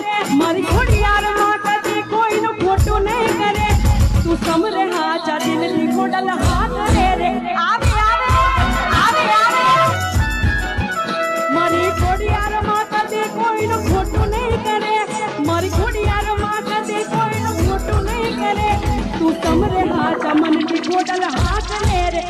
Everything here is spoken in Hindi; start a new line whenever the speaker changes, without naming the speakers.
मारी घोड़ी यार माँ कदे कोई न फ़ोटो नहीं करे तू सम रहा जा दिल दी घोड़ा लहा करे रे आवे आवे आवे आवे मारी घोड़ी यार माँ कदे कोई न फ़ोटो नहीं करे मारी घोड़ी यार माँ कदे कोई न फ़ोटो नहीं करे तू सम रहा जा मन दी घोड़ा लहा करे रे